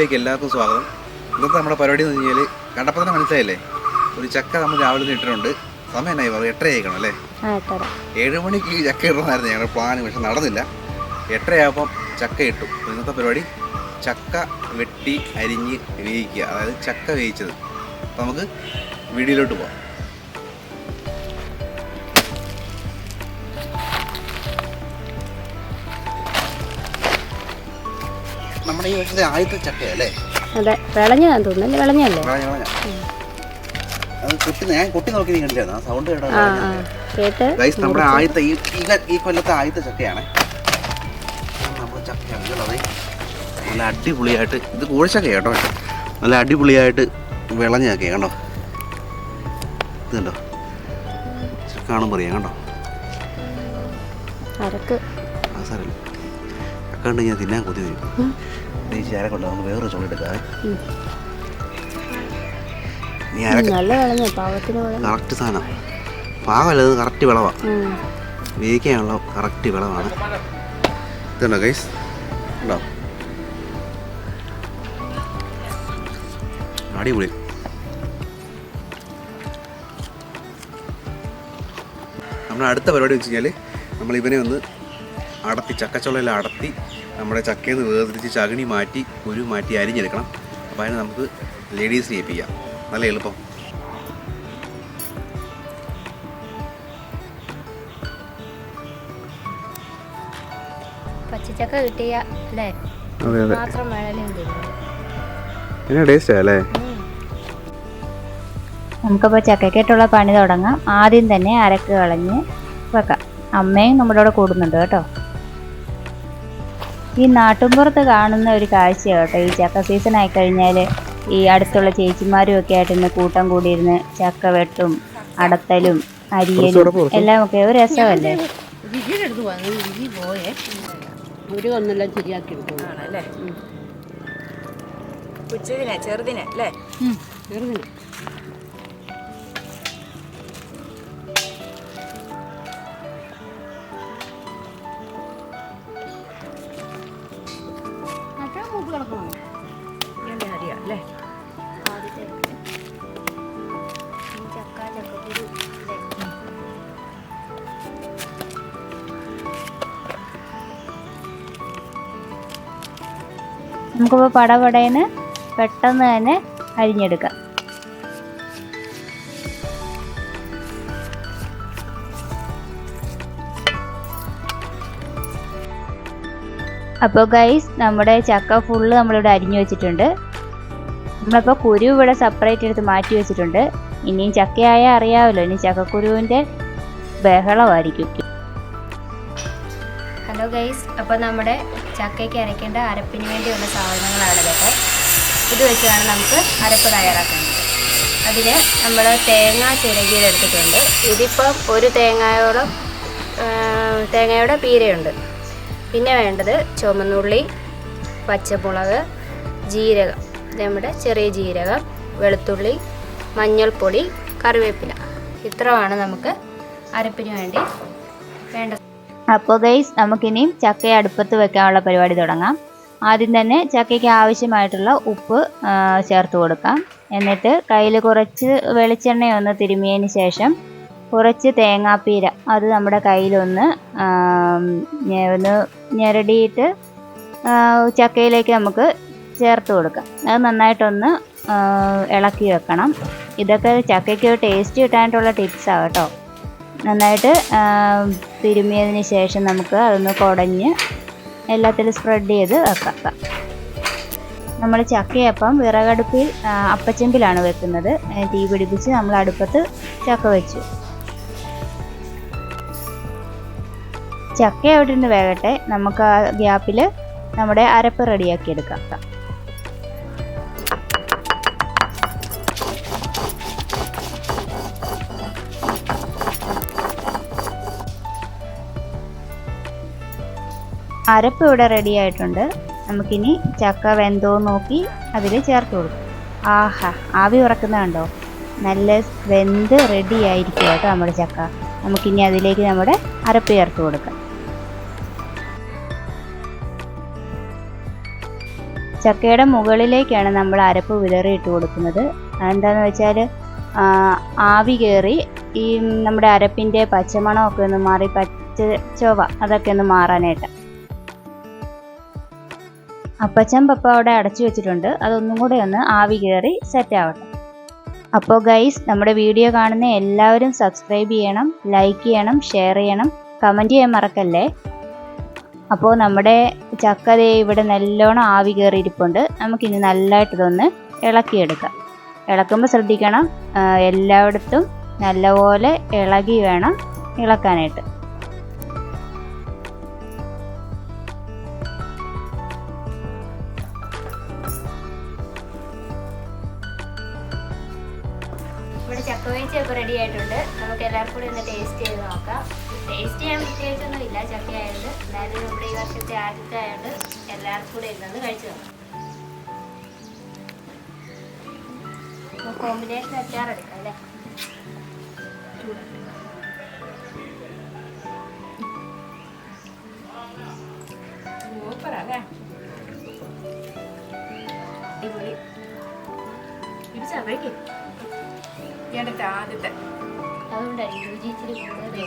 വീഡിയോയിലേക്ക് എല്ലാവർക്കും സ്വാഗതം. ഇന്നത്തെ നമ്മുടെ പരിപാടി എന്ന് കഴിഞ്ഞാൽ കണ്ടപ്പോൾ തന്നെ മനസ്സിലായില്ലേ? ഒരു ചക്ക നമ്മൾ രാവിലെ നിന്ന് ഇട്ടിട്ടുണ്ട്. സമയം എന്നായി പറയും എട്ടര ആയിക്കണം അല്ലേ ഏഴ് മണിക്ക് ചക്ക ഇടണമായിരുന്നു ഞങ്ങളുടെ പ്ലാൻ പക്ഷെ നടന്നില്ല. എട്ടരയാകുമ്പം ചക്ക ഇട്ടു. ഇന്നത്തെ പരിപാടി ചക്ക വെട്ടി അരിഞ്ഞ് വേവിക്കുക. അതായത് ചക്ക വേവിച്ചത്. നമുക്ക് വീഡിയോയിലോട്ട് പോകാം നമ്മുടെ ഈ വർഷത്തെ ആദ്യത്തെ ചക്കയല്ലേ? അതെ വിളഞ്ഞതാന്ന് തോന്നുന്നു വിളഞ്ഞല്ലേ അത് കുട്ടി ഞാൻ കൊട്ടി നോക്കി നീ ആ സൗണ്ട് കേട്ടോ ഗൈസ് നമ്മുടെ ആദ്യത്തെ ഈ ഈ കൊല്ലത്തെ ആദ്യത്തെ ചക്കയാണ്. നമ്മുടെ ചക്കയാണ് കേട്ടോ ദേ. നല്ല അടിപൊളിയായിട്ട് ഇത് കൂഴച്ചക്ക കേട്ടോ നല്ല അടിപൊളിയായിട്ട് വിളഞ്ഞ ചക്ക കണ്ടോ? ഇത് കണ്ടോ? കാണുമ്പോൾ അറിയാം കണ്ടോ? അരക്ക്. ആ സാറല്ല കണ്ട് ഞാൻ തിന്നാൻ കൊതി വരും. ഉം. ദേ ഈ ചേര കൊണ്ട് നമുക്ക് വേറൊരു ചോളി എടുക്കാം. നീ അരക്ക കറക്റ്റ് സാധനം. പാകമല്ല ഇത്? കറക്റ്റ് വിളവാണ്. വേവിക്കാനുള്ള കറക്റ്റ് വിളവാണ് ഇതുണ്ടോ ഗൈസ് ഉണ്ടോ? അടിപൊളി. നമ്മുടെ അടുത്ത പരിപാടി വെച്ച് കഴിഞ്ഞാൽ നമ്മൾ ഇവനെ ഒന്ന് അടത്തി ചക്കച്ചുളയിൽ അടത്തി നമ്മുടെ ചക്കയിൽ നിന്ന് വേർതിരിച്ച് ചകിണി മാറ്റി കുരു മാറ്റി അരിഞ്ഞെടുക്കണം. അപ്പോൾ അതിന് നമുക്ക് ലേഡീസ് ചെയ്യിപ്പിക്കാം നല്ല എളുപ്പം. പച്ചച്ചക്ക കിട്ടിയ അല്ലേ? മാത്രം വേണേലും ടേസ്റ്റാ അല്ലേ? നമുക്കിപ്പോൾ ചക്കയ്ക്കായിട്ടുള്ള പണി തുടങ്ങാം. ആദ്യം തന്നെ അരക്ക് കളഞ്ഞ് വെക്കാം. അമ്മയും നമ്മുടെ കൂടെ കൂടുന്നുണ്ട് കേട്ടോ. ഈ നാട്ടുമ്പുറത്ത് കാണുന്ന ഒരു കാഴ്ച കേട്ടോ. ഈ ചക്ക സീസൺ ആയി കഴിഞ്ഞാൽ ഈ അടുത്തുള്ള ചേച്ചിമാരും ഒക്കെ ആയിട്ട് ഇന്ന് കൂട്ടം കൂടിയിരുന്ന് ചക്ക വെട്ടും അടത്തലും അരിയലും എല്ലാം ഒക്കെ ഒരു രസമല്ലേ? ചെറുതിനെ? അല്ലേ? ചെറുതിന്? നമുക്കിപ്പോൾ പടപടേന്ന് പെട്ടെന്ന് തന്നെ അരിഞ്ഞെടുക്കാം. അപ്പോൾ ഗൈസ് നമ്മുടെ ചക്ക ഫുള്ള് നമ്മളിവിടെ അരിഞ്ഞു വെച്ചിട്ടുണ്ട്. നമ്മളിപ്പോൾ കുരു ഇവിടെ സെപ്പറേറ്റ് എടുത്ത് മാറ്റി വെച്ചിട്ടുണ്ട്. ഇനിയും ചക്കയായ അറിയാമല്ലോ ഇനി ചക്കക്കുരുവിന്റെ ബഹളമായിരിക്കും. ഹലോ ഗൈസ് അപ്പോൾ നമ്മുടെ ചക്കയ്ക്ക് അരയ്ക്കേണ്ട അരപ്പിന് വേണ്ടിയുള്ള സാധനങ്ങളാണ് ഇതൊക്കെ ഇത് വെച്ചാണ് നമുക്ക് അരപ്പ് തയ്യാറാക്കേണ്ടത് അതിന് നമ്മൾ തേങ്ങ ചിരകിയിലെടുത്തിട്ടുണ്ട് ഇതിപ്പം ഒരു തേങ്ങയോളം തേങ്ങയുടെ പീരയുണ്ട്. പിന്നെ വേണ്ടത് ചുമന്നുള്ളി പച്ചമുളക് ജീരകം. നമ്മുടെ ചെറിയ ജീരകം വെളുത്തുള്ളി മഞ്ഞൾപ്പൊടി കറിവേപ്പില. ഇത്രമാണ് നമുക്ക് അരപ്പിന് വേണ്ടി വേണ്ട അപ്പോൾ ഗൈസ് നമുക്കിനി ചക്ക അടുപ്പത്ത് വെക്കാനുള്ള പരിപാടി തുടങ്ങാം. ആദ്യം തന്നെ ചക്കയ്ക്ക് ആവശ്യമായിട്ടുള്ള ഉപ്പ് ചേർത്ത് കൊടുക്കാം. എന്നിട്ട് കയ്യിൽ കുറച്ച് വെളിച്ചെണ്ണ ഒന്ന് തിരുമിയതിന് ശേഷം കുറച്ച് തേങ്ങാപ്പീര അത് നമ്മുടെ കയ്യിലൊന്ന് ഒന്ന് ഞെരടിയിട്ട് ചക്കയിലേക്ക് നമുക്ക് ചേർത്ത് കൊടുക്കാം. അത് നന്നായിട്ടൊന്ന് ഇളക്കി വെക്കണം. ഇതൊക്കെ ചക്കയ്ക്ക് ടേസ്റ്റ് കിട്ടാനായിട്ടുള്ള ടിപ്സാണ് കേട്ടോ. നന്നായിട്ട് തിരുമിയതിന് ശേഷം നമുക്ക് അതൊന്ന് കുടഞ്ഞ് എല്ലാത്തിലും സ്പ്രെഡ് ചെയ്ത് വെക്കാം. നമ്മൾ ചക്കയപ്പം വിറകടുപ്പിൽ അപ്പച്ചെമ്പിലാണ് വെക്കുന്നത്. തീ പിടിപ്പിച്ച് നമ്മൾ അടുപ്പത്ത് ചക്ക വെച്ചു. ചക്ക അവിടെ നിന്ന് വേകട്ടെ. നമുക്ക് ആ ഗ്യാപ്പിൽ നമ്മുടെ അരപ്പ് റെഡിയാക്കി എടുക്കാം. അരപ്പ് ഇവിടെ റെഡി ആയിട്ടുണ്ട്. നമുക്കിനി ചക്ക വെന്തോ നോക്കി അതിൽ ചേർത്ത് കൊടുക്കും. ആഹാ ആവി ഉറക്കുന്ന കണ്ടോ? നല്ല വെന്ത് റെഡി ആയിരിക്കും കേട്ടോ നമ്മുടെ ചക്ക. നമുക്കിനി അതിലേക്ക് നമ്മുടെ അരപ്പ് ചേർത്ത് കൊടുക്കാം. ചക്കയുടെ മുകളിലേക്കാണ് നമ്മൾ അരപ്പ് വിതറി ഇട്ട് കൊടുക്കുന്നത്. അതെന്താണെന്ന് വെച്ചാൽ ആവി കയറി ഈ നമ്മുടെ അരപ്പിന്റെ പച്ചമണമൊക്കെ ഒന്ന് മാറി പച്ച ചൊവ അതൊക്കെ ഒന്ന് മാറാനായിട്ട്. അപ്പച്ചൻ പപ്പ അവിടെ അടച്ചു വെച്ചിട്ടുണ്ട്. അതൊന്നും കൂടെ ഒന്ന് ആവി കയറി സെറ്റ് ആവട്ടെ. അപ്പോൾ ഗൈസ് നമ്മുടെ വീഡിയോ കാണുന്ന എല്ലാവരും സബ്സ്ക്രൈബ് ചെയ്യണം ലൈക്ക് ചെയ്യണം ഷെയർ ചെയ്യണം കമന്റ് ചെയ്യാൻ മറക്കല്ലേ? അപ്പോൾ നമ്മുടെ ചക്ക ദേ ഇവിടെ നല്ലോണം ആവി കയറിയിരിപ്പുണ്ട്. നമുക്കിനി നല്ലതായിട്ടിതൊന്ന് ഇളക്കിയെടുക്കാം. ഇളക്കുമ്പോൾ ശ്രദ്ധിക്കണം എല്ലായിടത്തും നല്ലപോലെ ഇളകി വേണം ഇളക്കാനായിട്ട്. വേവിച്ചൊക്കെ റെഡി ആയിട്ടുണ്ട്. നമുക്ക് എല്ലാവർക്കും കൂടി ഒന്ന് ടേസ്റ്റ് ചെയ്ത് നോക്കാം. ടേസ്റ്റ് ചെയ്യാൻ പ്രത്യേകിച്ചൊന്നും ഇല്ല ചക്ക ആയത്. എന്തായാലും നമ്മുടെ ഈ വർഷത്തെ ആദ്യത്തെ ആയതുകൊണ്ട് എല്ലാവർക്കും കൂടി ഇരുന്നത് കഴിച്ചു നോക്കാം. കോമ്പിനേഷൻ അച്ചാറെടുക്കാം അല്ലേ? അടിപൊളി. ഇത് ചവയ്ക്കും. അടുത്ത ആദ്യത്തെ. അതുകൊണ്ടായിരിക്കും രുചി ഇച്ചിരി കൂടുതൽ